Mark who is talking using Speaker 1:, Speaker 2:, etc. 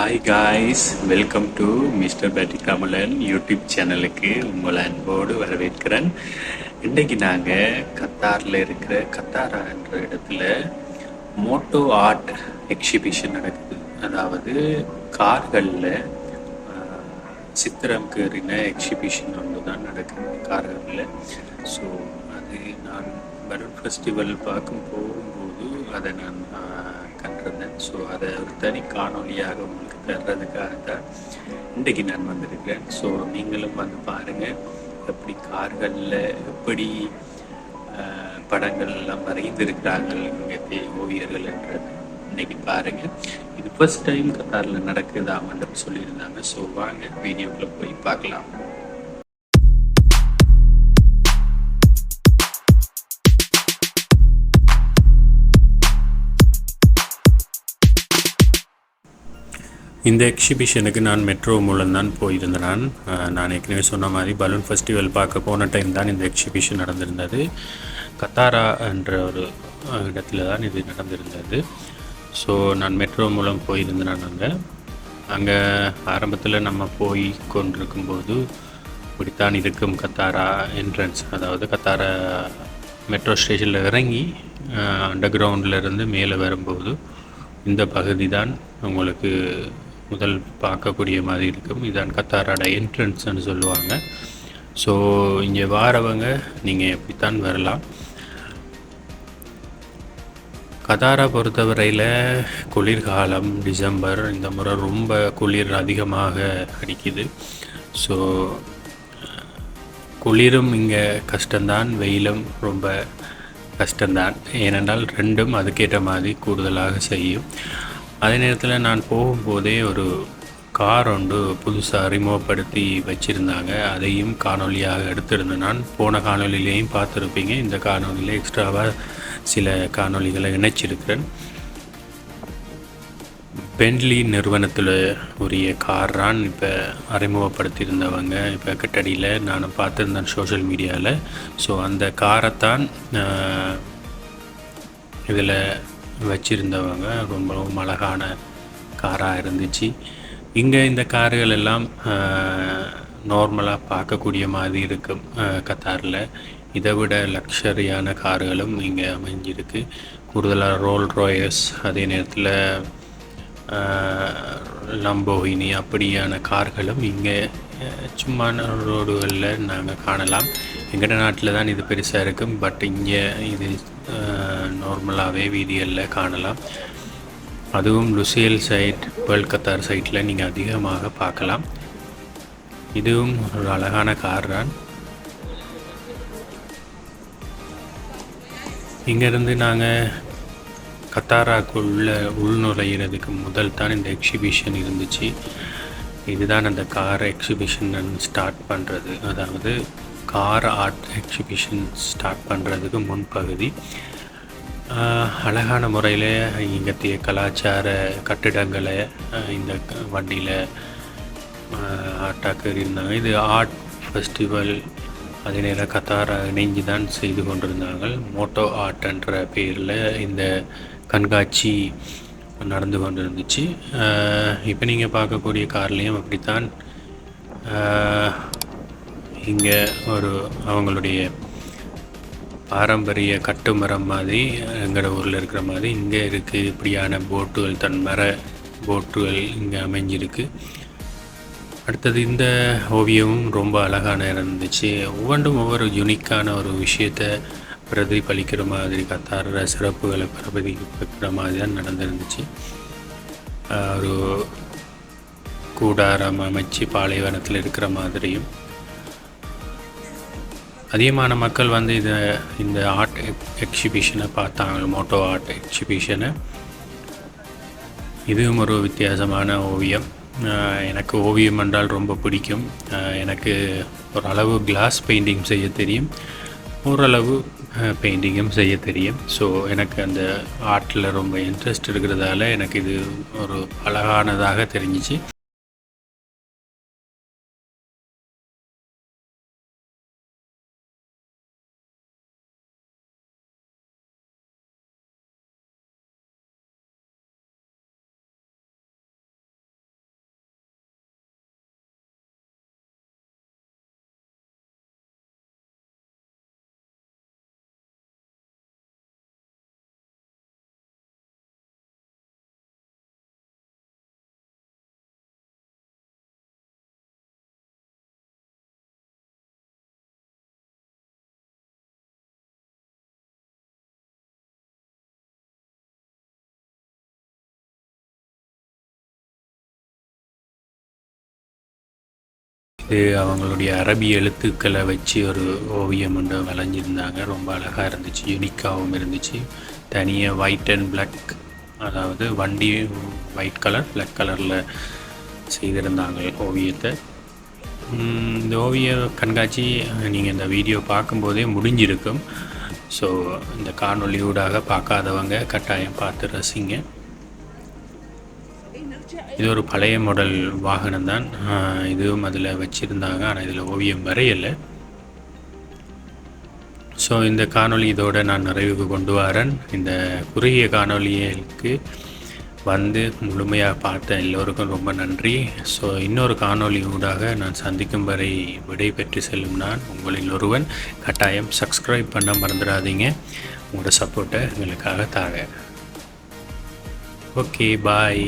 Speaker 1: Hi guys welcome to mister பேட்டி தமிழன் YouTube சேனலுக்கு உங்களை அன்போடு வரவேற்கிறேன். இன்றைக்கு நாங்கள் கத்தாரில் இருக்கிற கத்தாரா என்ற இடத்துல மோட்டோ ஆர்ட் எக்ஸிபிஷன் நடக்குது. அதாவது கார்களில் சித்திரம் கேறின எக்ஸிபிஷன் ஒன்று தான் நடக்குது கார்களில். ஸோ அது நான் பலூன் ஃபெஸ்டிவல் பார்க்கும் போகும்போது அதை நான் ஸோ அதை ஒரு தனி காணொலியாக உங்களுக்கு தர்றதுக்காக தான் இன்றைக்கு நான் வந்திருக்கிறேன். ஸோ நீங்களும் வந்து பாருங்கள் எப்படி கார்களில் எப்படி படங்கள்லாம் படங்கள் எல்லாம் வரைந்திருக்கிறாங்க இங்கே ஓவியர்கள் என்றது இன்னைக்கு பாருங்க. இது ஃபர்ஸ்ட் டைம் கத்தாரில் நடக்குதாமன்னு சொல்லியிருந்தாங்க ஸோ வாங்க வீடியோக்குள்ள போய் பார்க்கலாம். இந்த எக்ஸிபிஷனுக்கு நான் மெட்ரோ மூலம் தான் போயிருந்தேன். நான் நான் ஏற்கனவே சொன்ன மாதிரி பலூன் ஃபெஸ்டிவல் பார்க்க போன டைம் தான் இந்த எக்ஸிபிஷன் நடந்திருந்தது. கத்தாரா என்ற ஒரு இடத்துல தான் இது நடந்திருந்தது. ஸோ நான் மெட்ரோ மூலம் போயிருந்தேன் நான் அங்கே. அங்கே ஆரம்பத்தில் நம்ம போய் கொண்டிருக்கும்போது இப்படித்தான் இருக்கும் கத்தாரா என்ட்ரன்ஸ் அதாவது கத்தாரா மெட்ரோ ஸ்டேஷனில் இறங்கி அண்டர் கிரவுண்டில் இருந்து மேலே வரும்போது இந்த பகுதி தான் உங்களுக்கு முதல் பார்க்கக்கூடிய மாதிரி இருக்கும். இதான் கத்தாரோட என்ட்ரன்ஸ்னு சொல்லுவாங்க. ஸோ இங்கே வாரவங்க நீங்கள் எப்படித்தான் வரலாம். கதாரா பொறுத்தவரையில் குளிர்காலம் டிசம்பர் இந்த முறை ரொம்ப குளிர் அதிகமாக அடிக்குது. ஸோ குளிரும் இங்கே கஷ்டம்தான் வெயிலும் ரொம்ப கஷ்டம்தான். ஏனென்றால் ரெண்டும் அதுக்கேற்ற மாதிரி கூடுதலாக செய்யும். அதே நேரத்தில் நான் போகும்போதே ஒரு கார் ஒன்று புதுசாக அறிமுகப்படுத்தி வச்சுருந்தாங்க. அதையும் காணொளியாக எடுத்திருந்தேன் நான் போன காணொளியிலையும் பார்த்துருப்பீங்க. இந்த காணொலியில் எக்ஸ்ட்ராவாக சில காணொளிகளை இணைச்சிருக்கிறேன். பென்லி நிறுவனத்தில் உரிய கார் தான் இப்போ அறிமுகப்படுத்தியிருந்தவங்க. இப்போ கிட்டடியில் நான் பார்த்துருந்தேன் சோஷியல் மீடியாவில் ஸோ அந்த காரைத்தான் இதில் வச்சுருந்தவங்க. ரொம்ப ரொம்ப அழகான காராக இருந்துச்சு. இங்கே இந்த கார்கள் எல்லாம் நார்மலாக பார்க்கக்கூடிய மாதிரி இருக்கும் கத்தாரில். இதை விட லக்ஷரியான கார்களும் இங்கே அமைஞ்சிருக்கு. கூடுதலாக ரோல் ராயர்ஸ் அதே நேரத்தில் லம்போகினி அப்படியான கார்களும் இங்கே சும்மான சும்மா ரோடுகளில் நாங்கள் காணலாம். எங்கட நாட்டில் தான் இது பெருசாக இருக்கும். பட் இங்கே இது நார்மலாகவே வீதிகளில் காணலாம். அதுவும் லுசேல் சைட் கொல்கத்தார் சைட்டில் நீங்கள் அதிகமாக பார்க்கலாம். இதுவும் ஒரு அழகான கார் தான். இங்கேருந்து நாங்கள் கத்தாராக்குள்ள உள்நுழையிறதுக்கு முதல் தான் இந்த எக்ஸிபிஷன் இருந்துச்சு. இதுதான் அந்த கார் எக்ஸிபிஷன் ஸ்டார்ட் பண்ணுறது அதாவது கார் ஆர்ட் எக்ஸிபிஷன் ஸ்டார்ட் பண்ணுறதுக்கு முன்பகுதி அழகான முறையில் இங்கத்திய கலாச்சார கட்டிடங்களை இந்த வண்டியில் ஆர்ட்டாக்க இருந்தாங்க இது ஆர்ட் ஃபெஸ்டிவல் அதே நேரம் கத்தாரா இணைஞ்சு தான் செய்து கொண்டிருந்தாங்க மோட்டோ ஆர்ட் என்ற பேரில் இந்த கண்காட்சி நடந்து கொண்டு இருந்துச்சு இப்போ நீங்கள் பார்க்கக்கூடிய கார்லேயும் அப்படித்தான். இங்கே ஒரு அவங்களுடைய பாரம்பரிய கட்டுமரம் மாதிரி எங்களோட ஊரில் இருக்கிற மாதிரி இங்கே இருக்குது இப்படியான போட்டுகள் தன் மர போட்டுகள் இங்கே அமைஞ்சிருக்கு. அடுத்தது இந்த ஓவியமும் ரொம்ப அழகான இருந்துச்சு. ஒவ்வொன்றும் ஒவ்வொரு யுனிக்கான ஒரு விஷயத்தை பிரதிபலிக்கிற மாதிரி கத்தார சிறப்புகளை பிரதிபலிக்கிற மாதிரி தான் நடந்துருந்துச்சு ஒரு கூடாரம் அமைச்சு பாலைவனத்தில் இருக்கிற மாதிரியும். அதிகமான மக்கள் வந்து இதை இந்த ஆர்ட் எக்ஸிபிஷனை பார்த்தாங்க மோட்டோ ஆர்ட் எக்ஸிபிஷனை. இதுவும் ஒரு வித்தியாசமான ஓவியம். எனக்கு ஓவியம் என்றால் ரொம்ப பிடிக்கும். எனக்கு ஒரு அளவு கிளாஸ் பெயிண்டிங் செய்ய தெரியும். ஓரளவு பெயிண்டிங்கும் செய்ய தெரியும். ஸோ எனக்கு அந்த ஆர்ட்டில் ரொம்ப இன்ட்ரெஸ்ட் இருக்கிறதால எனக்கு இது ஒரு அழகானதாக தெரிஞ்சிச்சு. இது அவங்களுடைய அரபி எழுத்துக்களை வச்சு ஒரு ஓவியம் ஒன்று வளைஞ்சிருந்தாங்க ரொம்ப அழகாக இருந்துச்சு யூனிக்காகவும் இருந்துச்சு. தனியாக ஒயிட் அண்ட் பிளாக் அதாவது வண்டி ஒயிட் கலர் பிளாக் கலரில் செய்திருந்தாங்க ஓவியத்தை. இந்த ஓவிய கண்காட்சி நீங்கள் இந்த வீடியோ பார்க்கும்போதே முடிஞ்சிருக்கும். ஸோ இந்த காணொலியூடாக பார்க்காதவங்க கட்டாயம் பார்த்து ரசிங்க. இது ஒரு பழைய மாடல் வாகனம் தான். இதுவும் அதில் வச்சுருந்தாங்க. ஆனால் இதில் ஓவியம் வரையலை. ஸோ இந்த காணொளி இதோடு நான் நிறைவுக்கு கொண்டு வரேன். இந்த குறுகிய காணொலிகளுக்கு வந்து முழுமையாக பார்த்த எல்லோருக்கும் ரொம்ப நன்றி. ஸோ இன்னொரு காணொலி ஊடாக நான் சந்திக்கும் வரை விடை பெற்று செல்லும் நான் உங்களில் ஒருவன். கட்டாயம் சப்ஸ்கிரைப் பண்ண மறந்துடாதீங்க. உங்களோட சப்போர்ட்டை எங்களுக்காக தாங்க. Okay bye